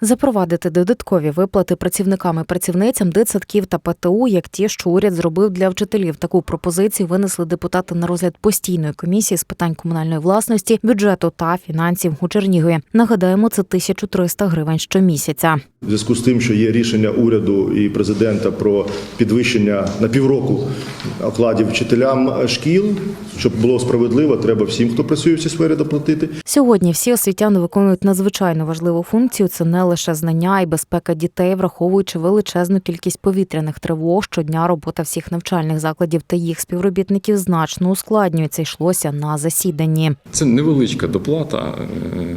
Запровадити додаткові виплати працівникам і працівницям дитсадків та ПТУ, як ті, що уряд зробив для вчителів. Таку пропозицію винесли депутати на розгляд постійної комісії з питань комунальної власності, бюджету та фінансів у Чернігові. Нагадаємо, це 1300 гривень щомісяця. В зв'язку з тим, що є рішення уряду і президента про підвищення на півроку окладів вчителям шкіл, щоб було справедливо, треба всім, хто працює в цій сфері, доплатити. Сьогодні всі освітяни виконують надзвичайно важливу функцію. Це не лише знання і безпека дітей, враховуючи величезну кількість повітряних тривог. Щодня робота всіх навчальних закладів та їх співробітників значно ускладнюється. Йшлося на засіданні. Це невеличка доплата. е,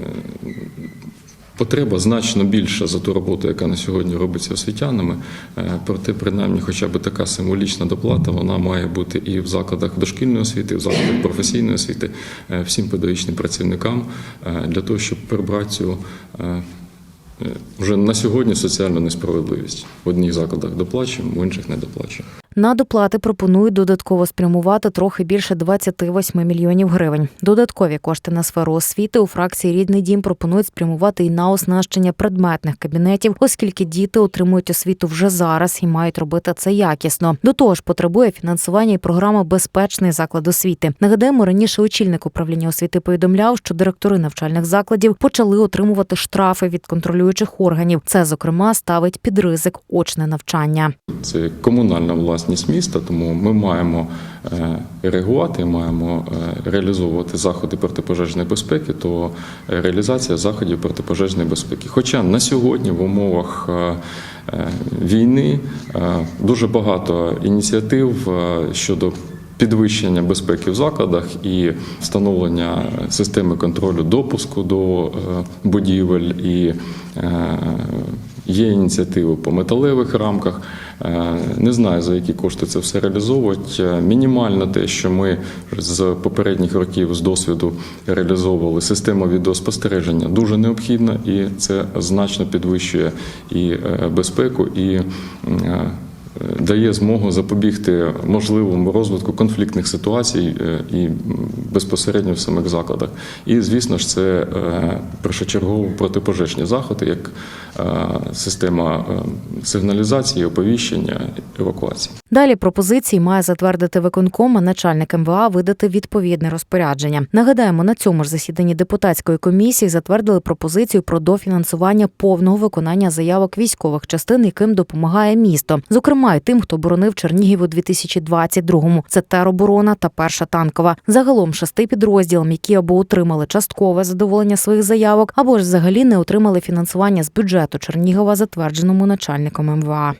Потреба значно більша за ту роботу, яка на сьогодні робиться освітянами. Е, Проте, принаймні, хоча б така символічна доплата, вона має бути і в закладах дошкільної освіти, і в закладах професійної освіти е, всім педагогічним працівникам для того, щоб прибрати цю вже на сьогодні соціальну несправедливість. В одних закладах доплачуємо, в інших не доплачуємо. На доплати пропонують додатково спрямувати трохи більше 28 мільйонів гривень. Додаткові кошти на сферу освіти у фракції Рідний дім пропонують спрямувати і на оснащення предметних кабінетів, оскільки діти отримують освіту вже зараз і мають робити це якісно. До того ж, потребує фінансування і програма Безпечний заклад освіти. Нагадаємо, раніше очільник управління освіти повідомляв, що директори навчальних закладів почали отримувати штрафи від контролюючих органів. Це зокрема ставить під ризик очне навчання. Це комунальна власність міста, тому ми маємо е, реагувати, маємо е, реалізовувати заходи протипожежної безпеки, то реалізація заходів протипожежної безпеки. Хоча на сьогодні в умовах е, війни дуже багато ініціатив щодо підвищення безпеки в закладах і встановлення системи контролю допуску до будівель і є ініціативи по металевих рамках. Е, Не знаю за які кошти це все реалізовувати. Е, Мінімально те, що ми з попередніх років з досвіду реалізовували систему відеоспостереження, дуже необхідна, і це значно підвищує і е, безпеку, і дає змогу запобігти можливому розвитку конфліктних ситуацій е, і безпосередньо в самих закладах. І, звісно ж, це е, першочергово протипожежні заходи, як е, система сигналізації, оповіщення, евакуації. Далі пропозиції має затвердити виконком, а начальник МВА видати відповідне розпорядження. Нагадаємо, на цьому ж засіданні депутатської комісії затвердили пропозицію про дофінансування повного виконання заявок військових частин, яким допомагає місто, зокрема й тим, хто боронив Чернігів у 2022-му. Це тероборона та перша танкова. Загалом шести підрозділам, які або отримали часткове задоволення своїх заявок, або ж взагалі не отримали фінансування з бюджету Чернігова, затвердженому начальником МВА.